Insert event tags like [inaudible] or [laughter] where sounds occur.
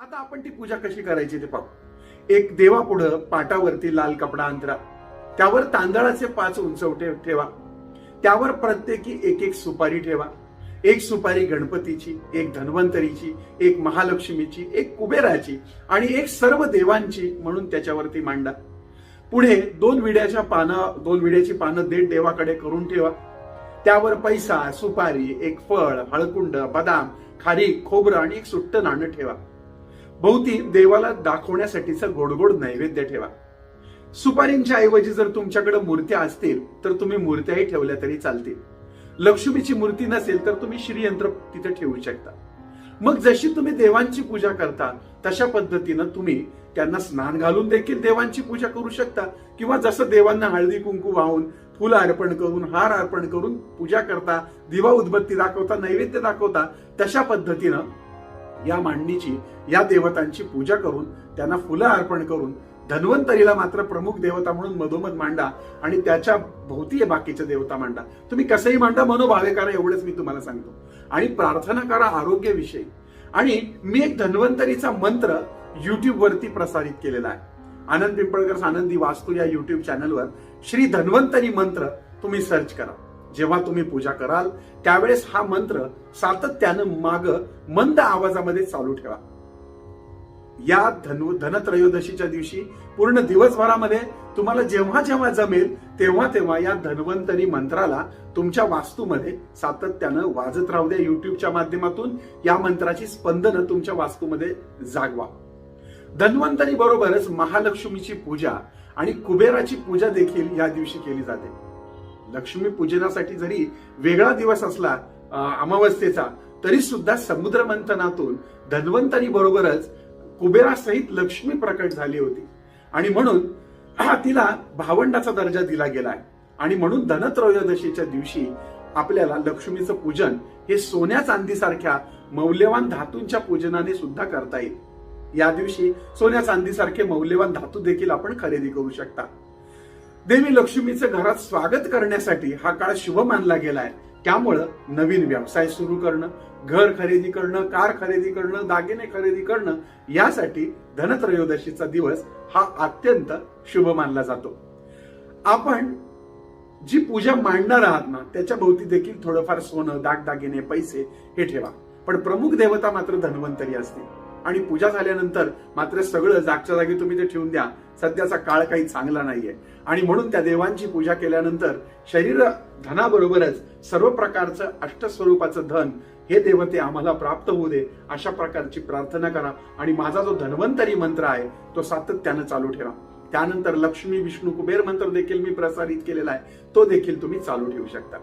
आता आपण ती पूजा कशी करायची ते पाहू. एक देवापुढं पाटावरती लाल कपडा अंतरा. त्यावर तांदळाचे पाच उंचवटे ठेवा. त्यावर प्रत्येकी एक एक सुपारी ठेवा. एक सुपारी गणपतीची एक धन्वंतरीची एक महालक्ष्मीची एक कुबेराची आणि एक सर्व देवांची म्हणून त्याच्यावरती मांडा. पुढे दोन विड्याच्या पानं दोन विड्याची पानं देठ देवाकडे करून ठेवा. त्यावर पैसा सुपारी एक फळ हळकुंड बदाम खारीक खोबरं आणि एक सुट्ट नाणं ठेवा. भोवती देवाला दाखवण्यासाठीचं गोडगोड नैवेद्य ठेवा. सुपारींच्या ऐवजी जर तुमच्याकडे मूर्त्या असतील तर तुम्ही मूर्त्याही ठेवल्या तरी चालतील. लक्ष्मीची मूर्ती नसेल तर तुम्ही श्रीयंत्र तिथे ठेवू शकता. मग जशी तुम्ही देवांची पूजा करता तशा पद्धतीनं तुम्ही त्यांना स्नान घालून देखील देवांची पूजा करू शकता. किंवा जसं देवांना हळदी कुंकू वाहून फुलं अर्पण करून हार अर्पण करून पूजा करता दिवा उदबत्ती दाखवता नैवेद्य दाखवता तशा पद्धतीनं या मांडणीची या देवतांची पूजा करून त्यांना फुलं अर्पण करून धन्वंतरीला मात्र प्रमुख देवता म्हणून मधोमध मांडा आणि त्याच्या भोवती बाकीच्या देवता मांडा. तुम्ही कसंही मांडा मनोभावे करा एवढंच मी तुम्हाला सांगतो. आणि प्रार्थना करा आरोग्याविषयी. आणि मी एक धन्वंतरीचा मंत्र युट्यूब वरती प्रसारित केलेला आहे. आनंद पिंपळकर आनंदी वास्तू या युट्यूब चॅनलवर श्री धन्वंतरी मंत्र तुम्ही सर्च करा. जेव्हा तुम्ही पूजा कराल त्यावेळेस हा मंत्र सातत्यानं माग मंद आवाजामध्ये चालू ठेवा. या धनु धनत्रयोदशीच्या दिवशी पूर्ण दिवसभरामध्ये तुम्हाला जेव्हा जेव्हा जमेल तेव्हा तेव्हा या धन्वंतरी मंत्राला तुमच्या वास्तूमध्ये सातत्यानं वाजत राहू द्या. युट्यूबच्या माध्यमातून या मंत्राची स्पंदनं तुमच्या वास्तूमध्ये जागवा. धन्वंतरी बरोबरच महालक्ष्मीची पूजा आणि कुबेराची पूजा देखील या दिवशी केली जाते. लक्ष्मी पूजनासाठी जरी वेगळा दिवस असला अमावस्येचा तरी सुद्धा समुद्र मंथनातून धन्वंतरी बरोबरच कुबेरासहित लक्ष्मी प्रकट झाली होती. आणि म्हणून हा [clears throat] तिला भावंडाचा दर्जा दिला गेला आहे. आणि म्हणून धनत्रयोदशीच्या दिवशी आपल्याला लक्ष्मीचं पूजन हे सोन्या चांदीसारख्या मौल्यवान धातूंच्या पूजनाने सुद्धा करता येईल. या दिवशी सोन्या चांदीसारखे मौल्यवान धातू देखील आपण खरेदी करू शकता. देवी लक्ष्मीचं घरात स्वागत करण्यासाठी हा काळ शुभ मानला गेलाय. त्यामुळं नवीन व्यवसाय सुरू करणं घर खरेदी करणं कार खरेदी करणं दागिने खरेदी करणं यासाठी धनत्रयोदशीचा दिवस हा अत्यंत शुभ मानला जातो. आपण जी पूजा मांडणार आहात ना त्याच्या भोवती देखील थोडंफार सोनं दागदागिने पैसे हे ठेवा. पण प्रमुख देवता मात्र धन्वंतरी असते आणि पूजा झाल्यानंतर मात्र सगळं जागच्या जागी तुम्ही ते ठेवून द्या. सध्याचा काळ काही चांगला नाहीये. आणि म्हणून त्या देवांची पूजा केल्यानंतर शरीर धनाबरोबरच सर्व प्रकारचं अष्टस्वरूपाचं धन हे देवते आम्हाला प्राप्त होऊ दे अशा प्रकारची प्रार्थना करा. आणि माझा जो धन्वंतरी मंत्र आहे तो सातत्यानं चालू ठेवा. त्यानंतर लक्ष्मी विष्णू कुबेर मंत्र देखील मी प्रसारित केलेला आहे. तो देखील तुम्ही चालू ठेवू शकता.